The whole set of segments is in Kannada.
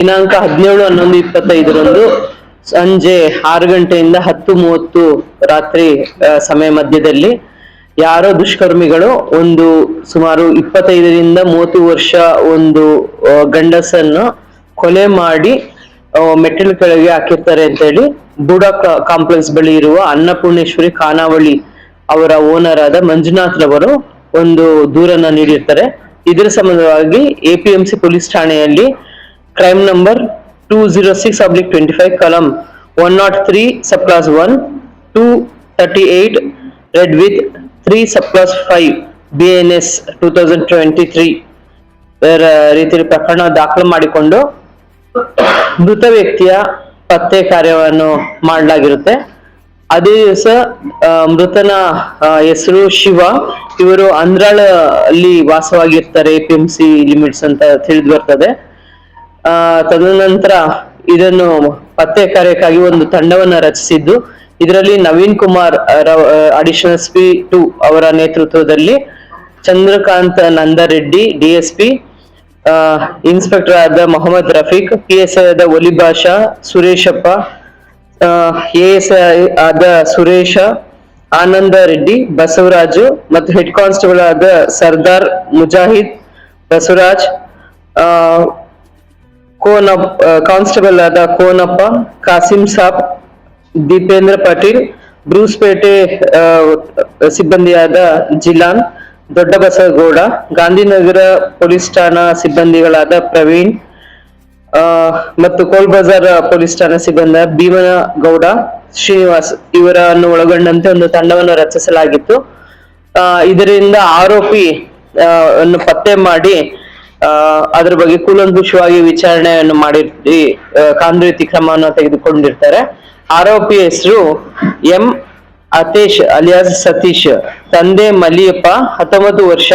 ದಿನಾಂಕ ಹದಿನೇಳು, ಹನ್ನೊಂದು, ಇಪ್ಪತ್ತೈದರಂದು ಸಂಜೆ ಆರು ಗಂಟೆಯಿಂದ ಹತ್ತು ಮೂವತ್ತು ರಾತ್ರಿ ಸಮಯ ಮಧ್ಯದಲ್ಲಿ ಯಾರೋ ದುಷ್ಕರ್ಮಿಗಳು ಒಂದು ಸುಮಾರು ಇಪ್ಪತ್ತೈದರಿಂದ ಮೂವತ್ತು ವರ್ಷ ಒಂದು ಗಂಡಸನ್ನು ಕೊಲೆ ಮಾಡಿ ಮೆಟ್ಟಿಲು ಕೆಳಗೆ ಹಾಕಿರ್ತಾರೆ ಅಂತ ಹೇಳಿ ಬುಡ ಕಾಂಪ್ಲೆಕ್ಸ್ ಬಳಿ ಇರುವ ಅನ್ನಪೂರ್ಣೇಶ್ವರಿ ಖಾನಾವಳಿ ಅವರ ಓನರ್ ಆದ ಮಂಜುನಾಥ್ ರವರು ಒಂದು ದೂರನ್ನ ನೀಡಿರ್ತಾರೆ. ಇದರ ಸಂಬಂಧವಾಗಿ ಎಪಿಎಂಸಿ ಪೊಲೀಸ್ ಠಾಣೆಯಲ್ಲಿ crime number two zero six column twenty five ಕಲಂ one not three sub clause one BNS thirty eight read with three sub clause five B N S two thousand twenty three ರೀತಿಯಲ್ಲಿ ಪ್ರಕರಣ ದಾಖಲು ಮಾಡಿಕೊಂಡು ಮೃತ ವ್ಯಕ್ತಿಯ ಪತ್ತೆ ಕಾರ್ಯವನ್ನು ಮಾಡಲಾಗಿರುತ್ತೆ. ಅದೇ ದಿವಸ ಮೃತನ ಹೆಸರು ಶಿವ. ಇವರು ಅಂದ್ರಾಳ ಅಲ್ಲಿ ವಾಸವಾಗಿರ್ತಾರೆ, ಪಿ ಎಂ ಸಿ ಲಿಮಿಟ್ಸ್ ಅಂತ ತಿಳಿದು ಬರ್ತದೆ. ತದನಂತರ ಇದನ್ನು ಪತ್ತೆ ಕಾರ್ಯಕ್ಕಾಗಿ ಒಂದು ತಂಡವನ್ನ ರಚಿಸಿದ್ದು. ಇದರಲ್ಲಿ Naveen Kumar additional S P two ಅವರ ನೇತೃತ್ವದಲ್ಲಿ ಚಂದ್ರಕಾಂತ್ ನಂದರೆಡ್ಡಿ ಡಿಎಸ್ಪಿ ಇನ್ಸ್ಪೆಕ್ಟರ್ ಆದ Mohammed Rafiq P S I ಆದ ಒಲಿ ಭಾಷಾ, ಸುರೇಶಪ್ಪ ಎ ಎಸ್ ಆದ ಸುರೇಶ, ಆನಂದ ರೆಡ್ಡಿ, ಬಸವರಾಜು ಮತ್ತು ಹೆಡ್ ಕಾನ್ಸ್ಟೇಬಲ್ ಆದ ಸರ್ದಾರ್ ಮುಜಾಹಿದ್ ಬಸವರಾಜ್ ಆ, ಕೋನಪ್ ಕಾನ್ಸ್ಟೇಬಲ್ ಆದ ಕೋನಪ್ಪ ಕಾಸಿಂ ಸಾಬ್ ದೀಪೇಂದ್ರ ಪಾಟೀಲ್ ಬ್ರೂಸ್ಪೇಟೆ ಸಿಬ್ಬಂದಿಯಾದ ಜಿಲಾನ್ ದೊಡ್ಡ ಬಸಗೌಡ ಗಾಂಧಿನಗರ ಪೊಲೀಸ್ ಠಾಣಾ ಸಿಬ್ಬಂದಿಗಳಾದ ಪ್ರವೀಣ್ ಮತ್ತು ಕೋಲ್ ಬಜಾರ್ ಪೊಲೀಸ್ ಠಾಣಾ ಸಿಬ್ಬಂದಿ ಭೀಮನಗೌಡ ಶ್ರೀನಿವಾಸ್ ಇವರನ್ನು ಒಳಗೊಂಡಂತೆ ಒಂದು ತಂಡವನ್ನು ರಚಿಸಲಾಗಿತ್ತು. ಇದರಿಂದ ಆರೋಪಿ ಅನ್ನು ಪತ್ತೆ ಮಾಡಿ ಅದ್ರ ಬಗ್ಗೆ ಕೂಲಂಕುಷವಾಗಿ ವಿಚಾರಣೆಯನ್ನು ಮಾಡಿ ಕಾನೂನು ಕ್ರಮವನ್ನು ತೆಗೆದುಕೊಂಡಿರ್ತಾರೆ. ಆರೋಪಿ ಹೆಸರು ಎಂ ಅತೇಶ್ ಅಲಿಯಾಸ್ ಸತೀಶ್. ತಂದೆ ಮಲಿಯಪ್ಪ ಹತ್ತೊಂಬತ್ತು ವರ್ಷ.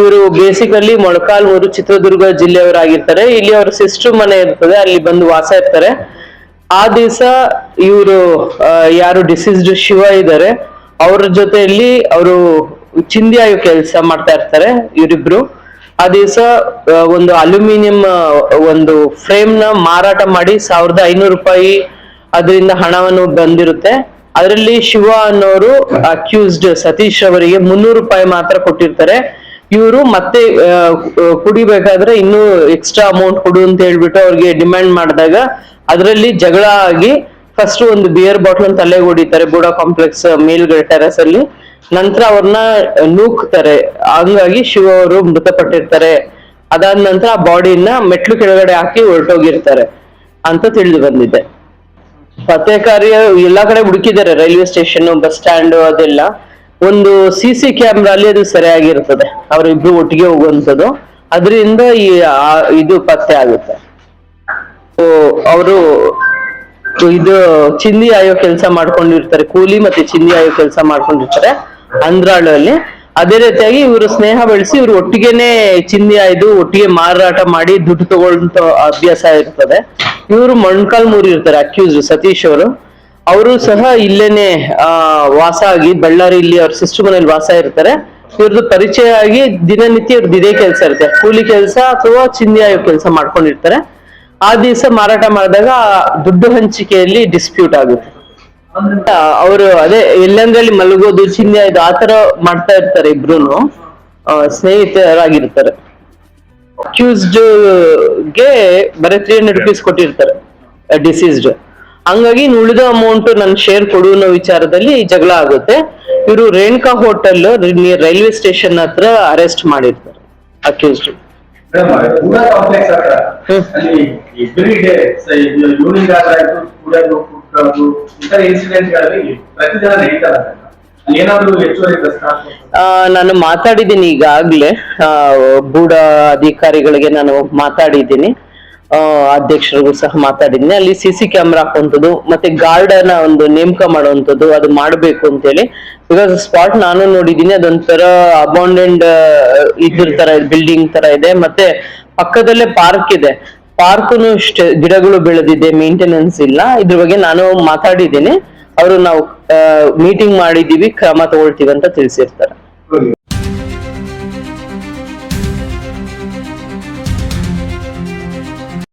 ಇವರು ಬೇಸಿಕಲಿ ಮೊಳಕಾಲ್ಮೂರು ಚಿತ್ರದುರ್ಗ ಜಿಲ್ಲೆಯವರಾಗಿರ್ತಾರೆ. ಇಲ್ಲಿ ಅವ್ರ ಸಿಸ್ಟರ್ ಮನೆ ಇರ್ತದೆ, ಅಲ್ಲಿ ಬಂದು ವಾಸ ಇರ್ತಾರೆ. ಆ ದಿವಸ ಇವರು ಯಾರು ಡಿಸೀಸ್ಡ್ ಶಿವ ಇದ್ದಾರೆ. ಅವ್ರ ಜೊತೆಯಲ್ಲಿ ಅವರು ಚಿಂದಿಯಾಗಿ ಕೆಲಸ ಮಾಡ್ತಾ ಇರ್ತಾರೆ, ಇವರಿಬ್ರು. ಆ ದಿವಸ ಒಂದು ಅಲ್ಯೂಮಿನಿಯಂ ಒಂದು ಫ್ರೇಮ್ನ ಮಾರಾಟ ಮಾಡಿ ಸಾವಿರದ ಐನೂರು ರೂಪಾಯಿ ಅದರಿಂದ ಹಣವನ್ನು ಬಂದಿರುತ್ತೆ. ಅದರಲ್ಲಿ ಶಿವ ಅನ್ನೋರು ಅಕ್ಯೂಸ್ಡ್ ಸತೀಶ್ ಅವರಿಗೆ ಮುನ್ನೂರು ರೂಪಾಯಿ ಮಾತ್ರ ಕೊಟ್ಟಿರ್ತಾರೆ. ಇವರು ಮತ್ತೆ ಕುಡಿಬೇಕಾದ್ರೆ ಇನ್ನೂ ಎಕ್ಸ್ಟ್ರಾ ಅಮೌಂಟ್ ಕೊಡು ಅಂತ ಹೇಳ್ಬಿಟ್ಟು ಅವ್ರಿಗೆ ಡಿಮ್ಯಾಂಡ್ ಮಾಡಿದಾಗ ಅದರಲ್ಲಿ ಜಗಳ ಆಗಿ ಫಸ್ಟ್ ಒಂದು ಬಿಯರ್ ಬಾಟ್ಲ್ ತಲೆಗೆ ಹೊಡಿತಾರೆ ಬುಡಾ ಕಾಂಪ್ಲೆಕ್ಸ್ ಮೇಲ್ಗಡೆ ಟೆರಸ್ ಅಲ್ಲಿ. ನಂತರ ಅವ್ರನ್ನ ನೂಕ್ತಾರೆ. ಹಂಗಾಗಿ ಶಿವ ಅವರು ಮೃತಪಟ್ಟಿರ್ತಾರೆ. ಅದಾದ ನಂತರ ಆ ಬಾಡಿನ ಮೆಟ್ಲು ಕೆಳಗಡೆ ಹಾಕಿ ಹೊರಟೋಗಿರ್ತಾರೆ ಅಂತ ತಿಳಿದು ಬಂದಿದೆ. ಪತ್ತೆ ಕಾರ್ಯ ಎಲ್ಲಾ ಕಡೆ ಹುಡುಕಿದ್ದಾರೆ, ರೈಲ್ವೆ ಸ್ಟೇಷನ್, ಬಸ್ ಸ್ಟ್ಯಾಂಡ್ ಅದೆಲ್ಲ. ಒಂದು ಸಿ ಸಿ ಕ್ಯಾಮ್ರಾ ಅಲ್ಲಿ ಅದು ಸರಿಯಾಗಿರ್ತದೆ. ಅವರಿಬ್ರು ಒಟ್ಟಿಗೆ ಹೋಗುವಂಥದ್ದು. ಅದರಿಂದ ಈ ಇದು ಪತ್ತೆ ಆಗುತ್ತೆ. ಅವರು ಇದು ಚಿಂದಿ ಆಯೋ ಕೆಲಸ ಮಾಡ್ಕೊಂಡಿರ್ತಾರೆ. ಕೂಲಿ ಮತ್ತೆ ಚಿಂದಿ ಆಯೋ ಕೆಲಸ ಮಾಡ್ಕೊಂಡಿರ್ತಾರೆ. ಅಂದ್ರಾಳಲ್ಲಿ. ಅದೇ ರೀತಿಯಾಗಿ ಇವರು ಸ್ನೇಹ ಬೆಳೆಸಿ ಇವರು ಒಟ್ಟಿಗೆನೆ ಚಿಂದಿ ಆಯ್ದು, ಒಟ್ಟಿಗೆ ಮಾರಾಟ ಮಾಡಿ ದುಡ್ಡು ತಗೊಳ್ಳಂತ ಅಭ್ಯಾಸ ಇರ್ತದೆ. ಇವರು ಮೊಣ್ಕಾಲ್ಮೂರು ಇರ್ತಾರೆ ಅಕ್ಯೂಸ್ ಸತೀಶ್ ಅವರು. ಅವರು ಸಹ ಇಲ್ಲೇನೆ, ಆ, ವಾಸ ಆಗಿ ಬಳ್ಳಾರಿ ಇಲ್ಲಿ ಅವ್ರ ಸಿಸ್ಟರ್ ಮನೇಲಿ ವಾಸ ಇರ್ತಾರೆ. ಇವ್ರದ್ದು ಪರಿಚಯ ಆಗಿ ದಿನನಿತ್ಯ ಇವ್ರದ್ದು ಇದೇ ಕೆಲಸ ಇರುತ್ತೆ. ಕೂಲಿ ಕೆಲಸ ಅಥವಾ ಚಿಂದಿ ಆಯೋ ಕೆಲಸ ಮಾಡ್ಕೊಂಡಿರ್ತಾರೆ. ಆ ದಿವಸ ಮಾರಾಟ ಮಾಡಿದಾಗ ದುಡ್ಡು ಹಂಚಿಕೆಯಲ್ಲಿ ಡಿಸ್ಪ್ಯೂಟ್ ಆಗುತ್ತೆ. ಅವರು ಅದೇ ಎಲ್ಲಂದ್ರಲ್ಲಿ ಮಲಗೋದು ಚಿಂದಿ ಇದು ಆತರ ಮಾಡ್ತಾ ಇರ್ತಾರೆ ಇಬ್ರು ಸ್ನೇಹಿತರಾಗಿರ್ತಾರೆ. ಅಕ್ಯೂಸ್ಡ್ಗೆ ಬರೀ ತ್ರೀ ಹಂಡ್ರೆಡ್ ರುಪೀಸ್ ಕೊಟ್ಟಿರ್ತಾರೆ ಡಿಸೀಸ್ಡ್ ಹಂಗಾಗಿ ಉಳಿದ ಅಮೌಂಟ್ ನನ್ ಶೇರ್ ಕೊಡು ಅನ್ನೋ ವಿಚಾರದಲ್ಲಿ ಜಗಳ ಆಗುತ್ತೆ. ಇವರು Renuka hotel near railway station ಹತ್ರ ಅರೆಸ್ಟ್ ಮಾಡಿರ್ತಾರೆ ಅಕ್ಯೂಸ್ಡ್ ಹ್ಮ್. ನಾನು ಮಾತಾಡಿದ್ದೀನಿ ಈಗಾಗ್ಲೇ. ಬೂಡ ಅಧಿಕಾರಿಗಳಿಗೆ ನಾನು ಮಾತಾಡಿದ್ದೀನಿ. ಅಧ್ಯಕ್ಷರಿಗೂ ಸಹ ಮಾತಾಡಿದ್ದೀನಿ. ಅಲ್ಲಿ ಸಿ ಸಿ ಕ್ಯಾಮ್ರಾ ಹಾಕುವಂಥದ್ದು, ಮತ್ತೆ ಗಾರ್ಡನ್ ಒಂದು ನೇಮಕ ಮಾಡುವಂಥದ್ದು, ಅದು ಮಾಡಬೇಕು ಅಂತೇಳಿ. ಬಿಕಾಸ್ ಸ್ಪಾಟ್ ನಾನು ನೋಡಿದ್ದೀನಿ ಅದೊಂಥರ ಅಬೌಂಡೆಂಡ್ ಇದ್ರ ತರ ಬಿಲ್ಡಿಂಗ್ ತರ ಇದೆ. ಮತ್ತೆ ಪಕ್ಕದಲ್ಲೇ ಪಾರ್ಕ್ ಇದೆ. ಪಾರ್ಕ್ನು ಇಷ್ಟ ಗಿಡಗಳು ಬೆಳೆದಿದೆ ಮೇಂಟೆನೆನ್ಸ್ ಇಲ್ಲ ಇದ್ರ ಬಗ್ಗೆ ನಾನು ಮಾತಾಡಿದ್ದೀನಿ ಅವರು ನಾವು ಮೀಟಿಂಗ್ ಮಾಡಿದೀವಿ ಕ್ರಮ ತಗೊಳ್ತೀವಿ ಅಂತ ತಿಳಿಸಿರ್ತಾರೆ.